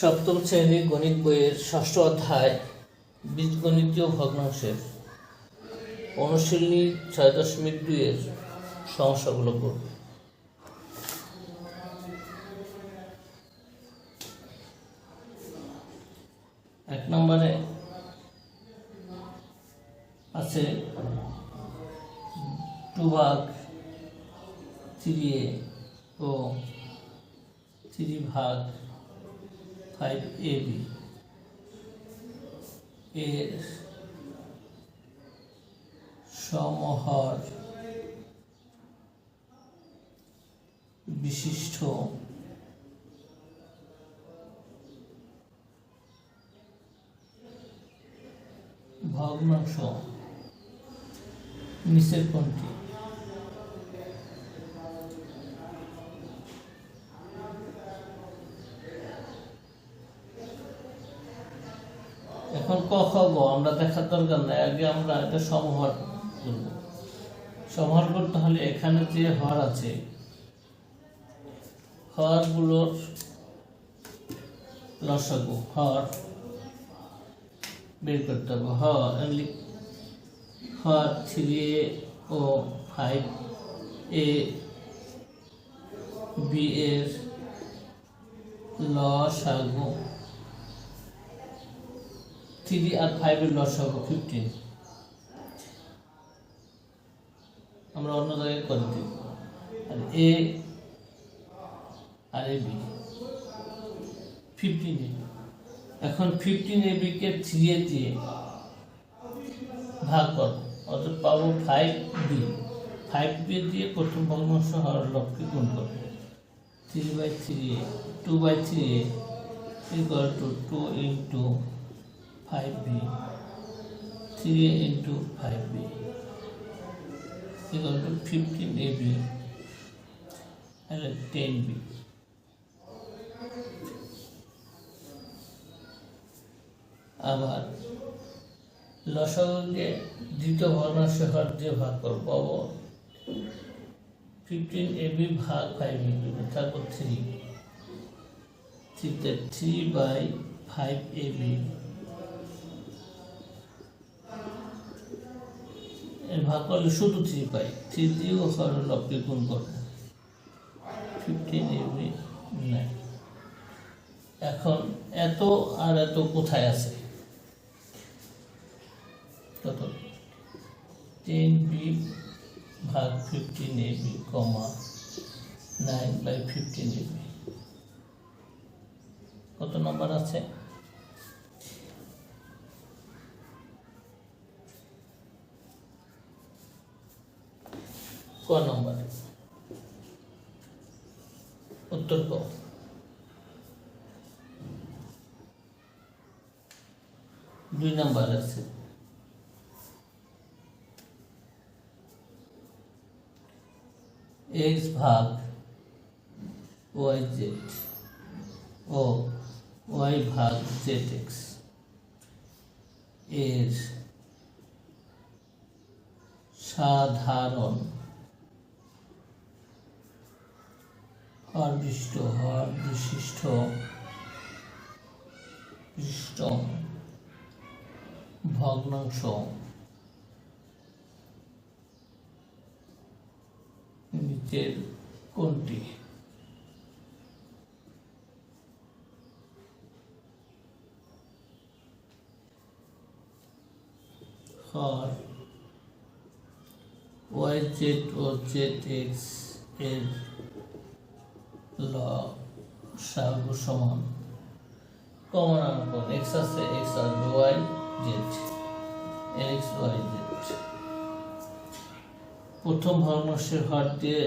সপ্তম শ্রেণির গণিত বইয়ের ষষ্ঠ অধ্যায়, বীজগণিতীয় ভগ্নাংশের। অনুশীলনী ছয় দশমিক দুইয়ের সমস্যাগুলো করব এক নম্বরে আছে টু ভাগ ও থ্রি ভাগ ফাইভ এ বি এর সমহর বিশিষ্ট ভগ্নাংশ নিচের কোনটি? এখন ক খ গ আমরা দেখার দরকার নাই। আগে আমরা এটা সমহার করব। সমহার করতে হলে এখানে যে হর আছে, হরগুলোর লসাগু, হর বের করতে হবে। হর হর থ্রি এ ও ফাইভ এ বি এর লসাগু থ্রি আর ফাইভের লসাগু ফিফটিন আমরা অন্য জায়গায় করে দিই। আর এ আর এ বি ফিফটিন এখন ফিফটিন এ বিকে থ্রি এ দিয়ে ভাগ কর। অর্থাৎ পাবো ফাইভ বি ফাইভ বি দিয়ে প্রথম ভগ্নাংশ হওয়ার লক্ষ্যে গুণ করব three by three A two by three A equal to two into five B three A into five B equal to fifteen A B ten B আবার লসাগুকে দ্বিতীয় ভগ্নাংশ হর দিয়ে ভাগ করব? পাবো ফিফটিন এ বি ভাগ ফাইভ এ বি তারপর থ্রি থ্রিতে three by five A B এর ভাগ করলে শুধু থ্রি পাই। থ্রি দিয়েও হর লবকে গুণ করব ফিফটিন এ বি নাই এখন এত আর এত কোথায় আছে? কত? টেন বি ভাগ fifteen A B comma nine by fifteen A B কত নম্বর আছে? ক নম্বর উত্তর ক। দুই নাম্বার আছে। এক্স ভাগ ওয়াই জেড ও ওয়াই ভাগ জেড এক্সের সাধারণ বিশিষ্ট হর বিশিষ্ট বিশিষ্ট ভগ্নাংশ। নিচের কোনটি হর। ওয়াই জেড ও জেড এক্সের ল সাগু সমান কমন আনকোন এক্স আছে এক্স আর Y Z X Y Z প্রথম ভগ্নাংশের হর দিয়ে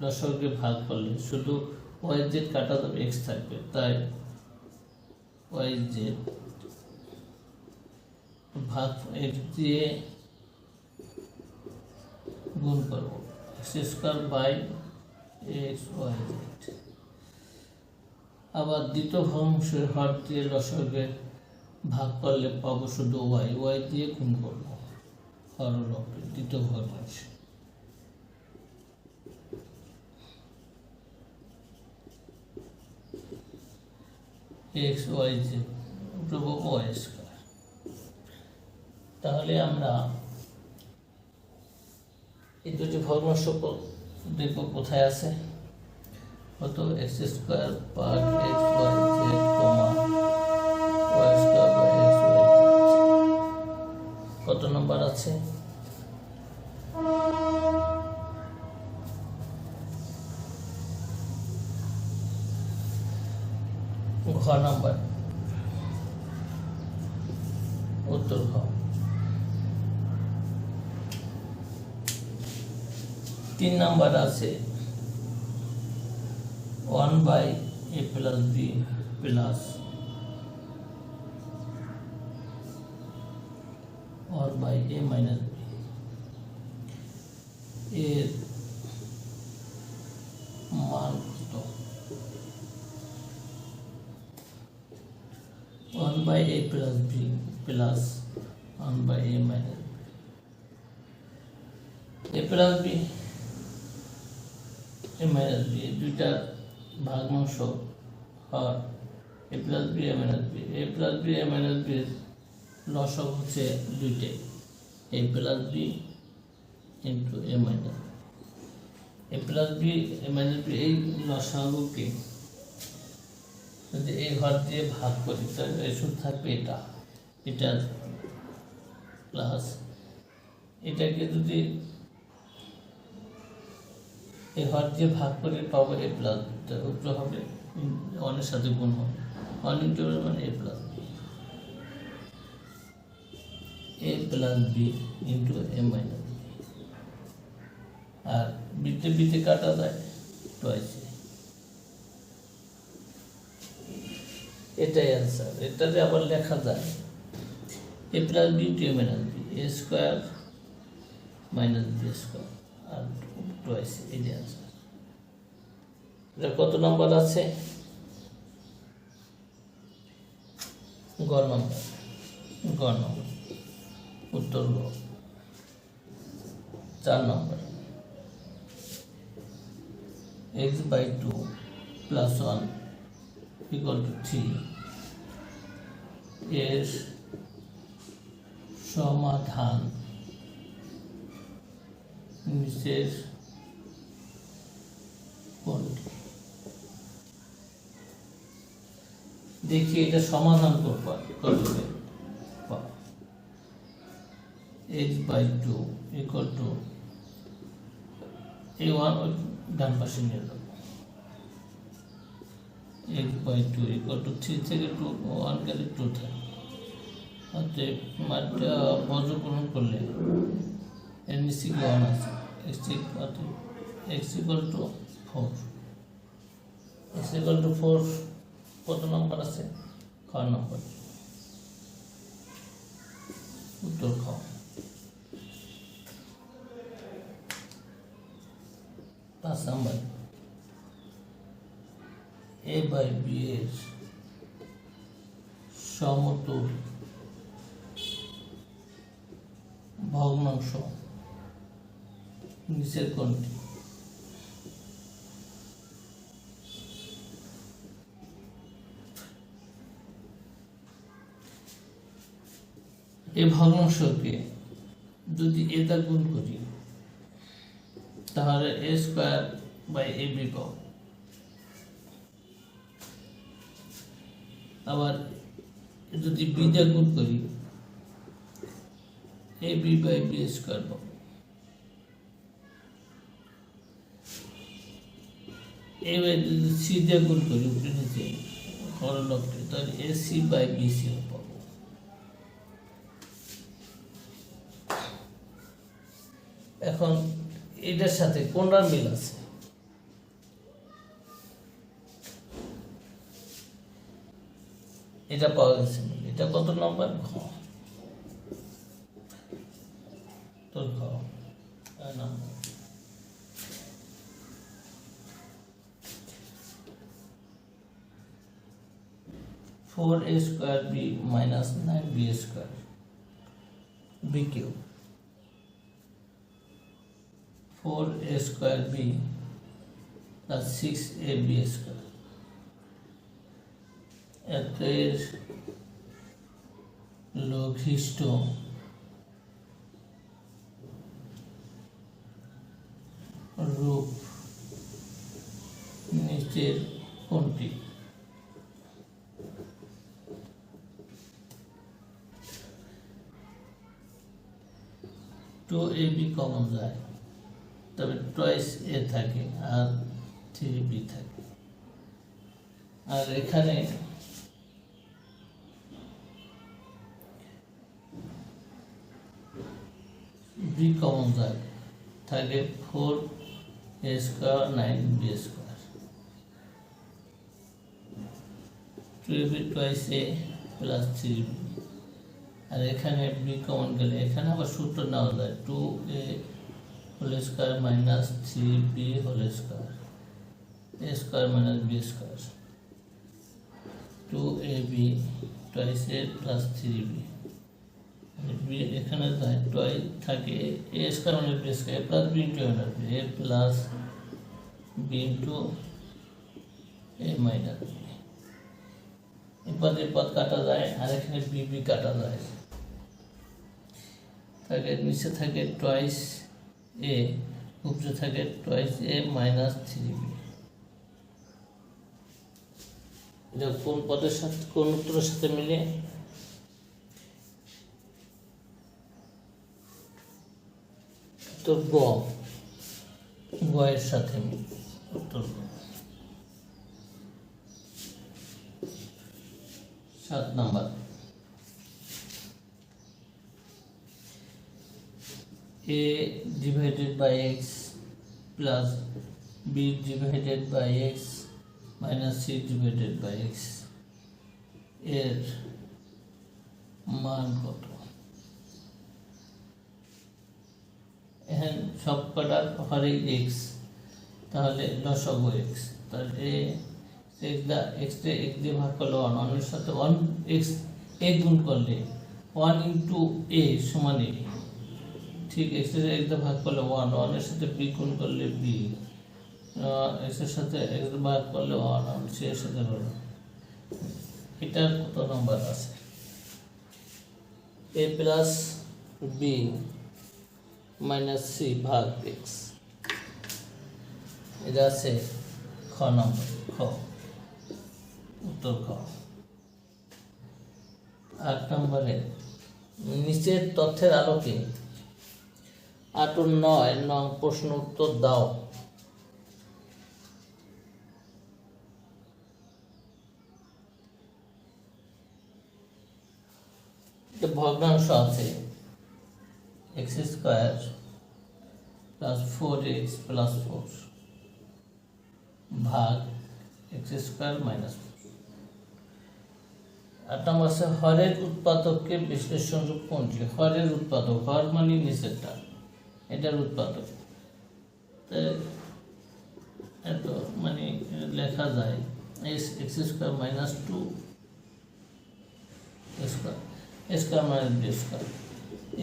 দশকে ভাগ করলে শুধু ওয়াই জেড কাটা যাবে এক্স থাকবে, তাই ওয়াই জেড ভাগ এক্স দিয়ে গুণ করব। এক্স স্কোয়ার বাই আবার দ্বিতীয় ভগ্নাংশের হর দিয়ে রসকে ভাগ করলে পাবো শুধু ওয়াই ওয়াই দিয়ে গুণ করব। দ্বিতীয় ভগ্নাংশ। এক্স ওয়াই ওয়াই স্কোয়ার তাহলে আমরা এই দুটি ভগ্নাংশ ক- দেখব কোথায় আছে কত X square per X Y তিন নাম্বার আছে one by A plus B plus one by A minus B এর মান কত one by A plus B plus one by A minus A plus B A minus B দুইটার ভাগমাংশ হর A plus B A minus B A plus B A minus B লসক হচ্ছে দুইটাই। A plus B into A minus A plus B A minus B এই লসাগুকে যদি এই ঘর দিয়ে ভাগ করি, তাহলে শুধু থাকবে এটা। এটা প্লাস এটাকে যদি এই ঘর দিয়ে ভাগ করে পাবো এ প্লাস উপরে হবে অনেক সাথে গুণ হবে। ওয়ান ইন্টু মানে A plus A plus B into A minus আর বিতে বিতে কাটা যায় টয়েসে এটাই অ্যান্সার এটাতে আবার লেখা যায়। A plus B to A minus B A square minus B square আর এই যে এটা কত নম্বর আছে? গ নম্বর। গ নম্বর। উত্তর গ। চার নম্বর। X by two plus one equal to three এর সমাধান কোনটি দেখি এটা সমাধান করব H by two equal to এই ওয়ান ডান পাশে নিয়ে যাব। Eight by two equal to three থেকে টু ওয়ান গেলে টু থাকে। অতএব মাঠটা বজ্রগ্রহণ করলে এর নিচে ওয়ান আছে। এক্স অতএব X equal to four X equal to four কত নম্বর আছে? খ নম্বর উত্তর খ। পাঁচ নম্বর এ বাই বি এর সমতুল ভগ্নাংশ নিচের কোনটি এই ভগ্নাংশকে যদি এটা গুণ করি, তাহলে A square by A B পাবো আবার যদি বি দিয়ে গুণ করি, A B by B square পাবো এবার যদি সি দিয়ে গুণ করি উপরে নিচে হরলকটি এখন এটার সাথে কোনটার মিল আছে? এটা পাওয়া গেছে এটা কত নম্বর? ঘ। তোর ঘ। নম্বর। Four A square B minus nine B square B Q four A square B plus six A B square একের লঘিষ্ঠ রূপ নিচের কোনটি টু এ বি কমন যায়। তবে টয়েস এ থাকে আর থ্রি বি থাকে। আর এখানে বি কমন যায়। থাকে four A square nine B square two B twice A plus three B আর এখানে বি কমন গেলে এখানে আবার সূত্র নেওয়া যায়। Two A whole square minus three B whole square A square minus B square two A B twice A plus three B B এখানে টয় থাকে এ স্কোয়ার মানে B square plus B into A plus B into A minus B এরপর এই পদ কাটা যায়, আর এখানে বিবি কাটা যায়। থাকে নিচে থাকে টয়েস এ উপরে থাকে twice A minus three B এটা কোন পদের সাথে, কোন উত্তরের সাথে মিলে? উত্তর গ গ সাথে উত্তর সাত number. A divided by x plus b divided by x minus c divided by x. এর মান কত? এখন সব কটার হরে এক্স তাহলে লসগ এক্স তাহলে এক্স দা এক্স দিয়ে এক্স দিয়ে ভাগ করলে ওয়ান ওয়ানের সাথে ওয়ান এক্স এ গুণ করলে ওয়ান ইন্টু এ সমান এ ঠিক এক্সের এক দিয়ে ভাগ করলে ওয়ান ওয়ানের সাথে বি গুণ করলে বি এক্সের সাথে এক্স ভাগ করলে ওয়ান ওয়ান সি এর সাথে হলো এটার কত নম্বর আছে? A plus B minus C ভাগ এক্স এটা আছে খ নম্বর খ। উত্তর খ। আট নম্বরে নিচের তথ্যের আলোকে আট নয়, নং প্রশ্ন উত্তর দাও। ভগ্নাংশ আছে X square plus four X plus four ভাগ এক্স স্কোয়ার মাইনাস আট নম্বর আছে, হরের উৎপাদককে বিশ্লেষণ রূপ কোনটি? হরের উৎপাদক, হর মানে নিচেরটা। এটার উৎপাদক। এত মানে লেখা যায়, S, X square minus two square square minus B square,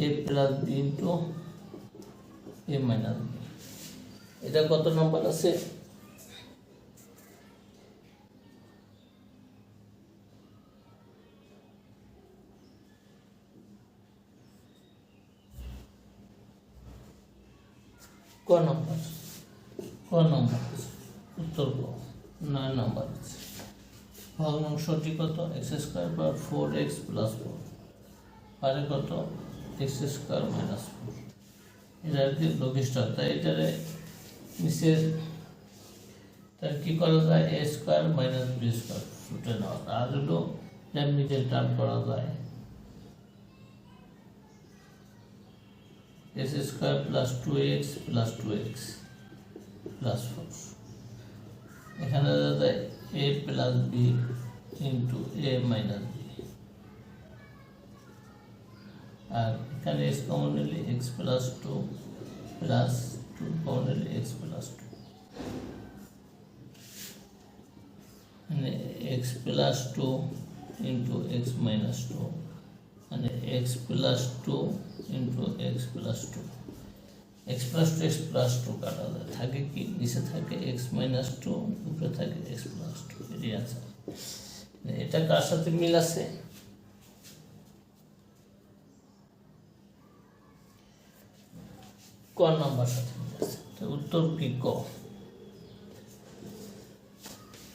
A plus B into A minus B. এটা কত নম্বর আছে? ক নম্বর? ক নম্বর উত্তর ক। নয় নম্বর ভগ্নাংশটি কত? এক্স স্কোয়ার বা ফোর এক্স প্লাস ফোর। পারে কত? X square minus four. এটা আর কি লঘিষ্ঠ তাই এটারে নিচের তার কি করা যায়? A square minus B square. ছুটে নেওয়া আর হলো মিডল টার্ম করা যায়। x square plus two x plus two x plus four এখানে দাদা a plus b into a minus b আর এখানে এক্স কমন নিলে x plus two plus two common নিলে এক্স প্লাস টু মানে x plus two into x minus two মানে X plus two into X plus two X plus two X plus two কাটা যায় থাকে কি? নিচে থাকে এক্স মাইনাস টু উপরে থাকে এক্স প্লাস টু এটি আছে এটা কার সাথে মিল আছে? ক নাম্বার সাথে মিল আছে? উত্তর কি? ক।